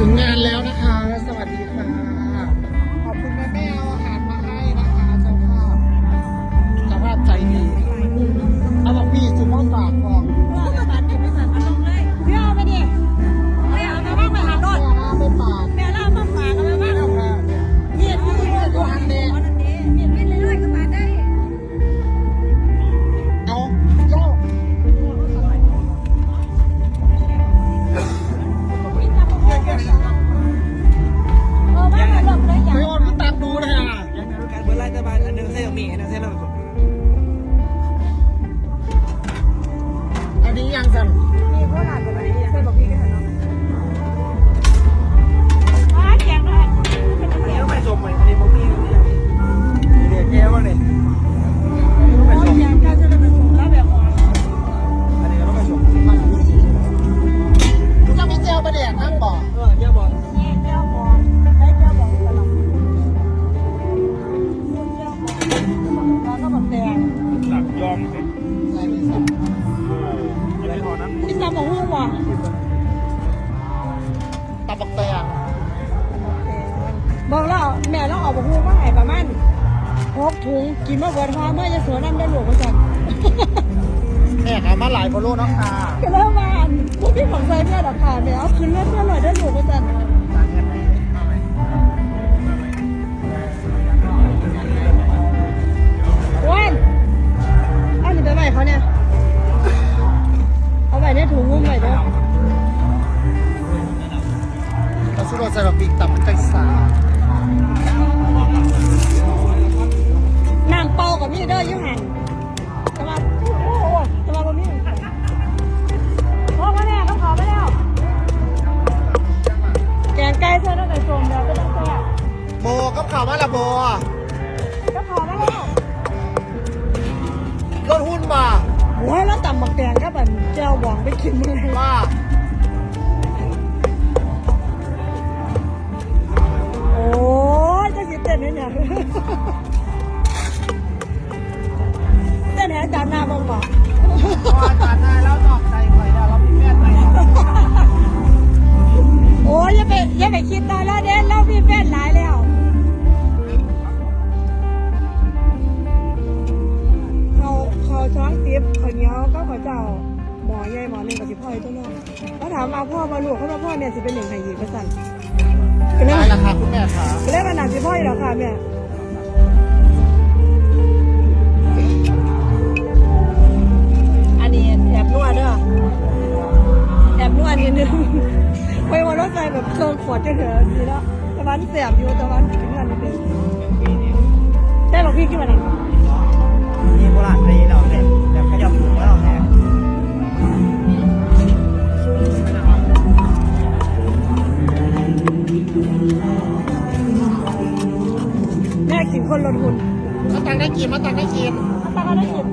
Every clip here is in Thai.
ถึงงานแล้ว นั้นพี่ตาบอกหุ้งว่ะตับบักแตงบอกแล้วแม่เราเอาบอกหุ้งมาให้ประมาณหกถุงกินมาเบิดท้อเมื่อจะสวนน้ำได้หลวงมาจันแม่เอามาหลายโบโลเนาะค่ะก็เริ่มมาพวกพี่ของใจเนี่ยดอกค่ะแม่เอาขึ้นรถเพื่อหน่อยได้หลวงมาจัน เราสู้รถใส่แบบปีกตับมันใจสาน้ำเปล่ากับมีเด้ออยูหันจะมาโอ้โหจะมาบนนี้พ่อมาแน่ก็ขอมาแล้ว แกงไก่ใส่ตั้งแต่โจมแล้วก็ต้องแซ่บโบกับข่าวมาละโบก็ขอมาแล้วรถหุ้นมาโอ้ยแล้วต่ำหมักแดง จานหน้าบ้างปะพออาจารย์นายแล้วตอกใจหน่อยแล้วเรามีแฟนไหมโอ้ยอย่าไปอย่าไปคิดตายแล้วเด่นแล้วมีแฟนหลายแล้วเขาเขาช้อนติ๊บเขาวเหนียวก็เขาเจ้าหมอใหญ่หมอหนึ่งกับสิพ่อไอ้ตัวน้องเขาถามเอาพ่อมาลูกเขามาพ่อเนี่ยสิเป็นหนึ่งไห้ยีกระสันก็เลยได้ราคาคุณแม่ค่ะก็เลยมาหนักสิพ่ออีกแล้วค่ะแม่ วดจะเหลือดีแล้วตะวันแสบอยู่ตะวันถึงกันนิดนึงได้บอพี่กี่วันนี้นี่โบราณเลยเราเนี่ยแบบขยับหัวเราเนี่ยแม่กินคนลดหุ่นมาตังได้กินมาตังได้กินตาก็ได้กิน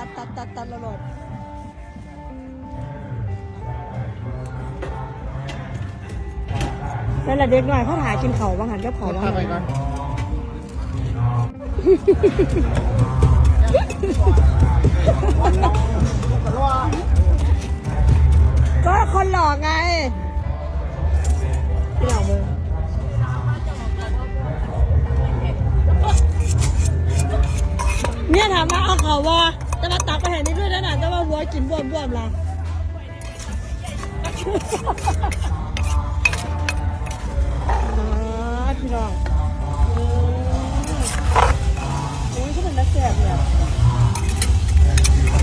ตัดตัดตัดตัดละหลดแล้วละเด็กหน่อยเขาหากินเขาบางหันก็เขาบางไปก่อนแต่ว่าก็คนหลอกไงที่หลอกมึงเนี่ยถามว่าเอาเขาวะ จะมาตักไปเห็นนี่ด้วยนะน่ะจะมาวัวกินบวมบวมๆล่ะอ่าพี่น้องอืมโอ้ยเขาเป็นนักแสบเนี่ย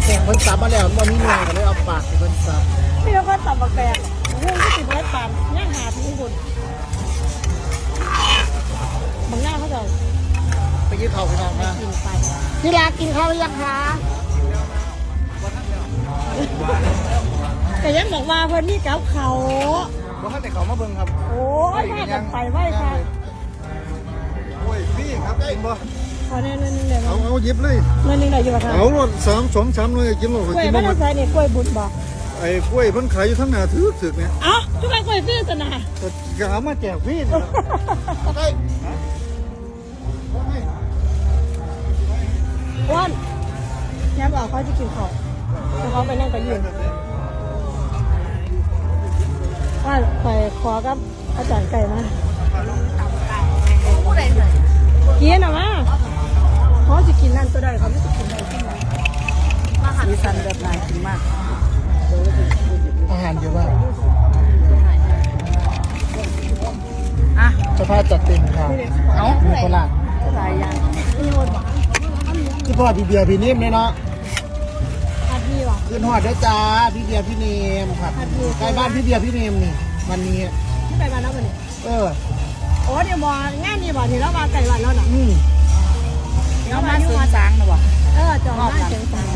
แข่งเพิ่นซับมาแล้ววันนี้เหนื่อยก็เลยเอาปากให้เพิ่นซับพี่เราก็ตับบักแตกเรื่องที่ติดไว้ปานย่างหาที่บุญบางหน้าเขาจะไปยืดเข่าพี่น้องนะกินไปที่รักกินข้าวหรือยังคะ แต่ยังบอกว่าเพิ่นนี่กับเขา บ่ทันได้เขามาเบิ่งครับโอ้ยพากันไปไหว้ค่ะโอ้ยพี่ครับกินบ่ขอแน่นนึงเดี๋ยวเอาเอาหยิบเลย เงินหนึ่งได้อยู่ป่ะคะเอารถสามสองสามเลยกินหมดกล้วยกินไม่บ่หมต้อดงใส่เนี่ยกล้วยบุญบ่ไอ้กล้วยเพิ่นขายอยู่ทั้งหน้าถือถึกเนี่ยเอ้าทุกคนกล้วยพี่สนะก็เอามาแจกพี่นี่ล่ะได้อ้วนย้ำบอกเขาจะกินของแต่เขาไปนั่งกับยืน ว่าไปขอกับอาจารย์ไก่มากินอะมาเขาจะกินนั่นก็ได้เขาไม่จะกินได้ที่ไหนสีสันแบบไหนกินมาก อาหารเยอะมากอะเจะพาพจัดเต็มค่ะเอามีโคราชหลายอย่างมีหมดบ่ที่พ่อพี่เบียร์พี่นิ่มเลยเนาะอาดีว่ะ ขึ้นหอดด้วยจ้าพี่เบียร์พี่เนมครับครับพี่ใกล้บ้านพี่เบียร์พี่เนมนี่วันนี้ไม่ไปบ้านแล้ววันนี้เออโอ้เดี๋ยวบอกงานนี้บอกที่เรามาไก่วันแล้วน่ะอืมเรามาซื้อสางนะบ่เออจองมาเสียงสาง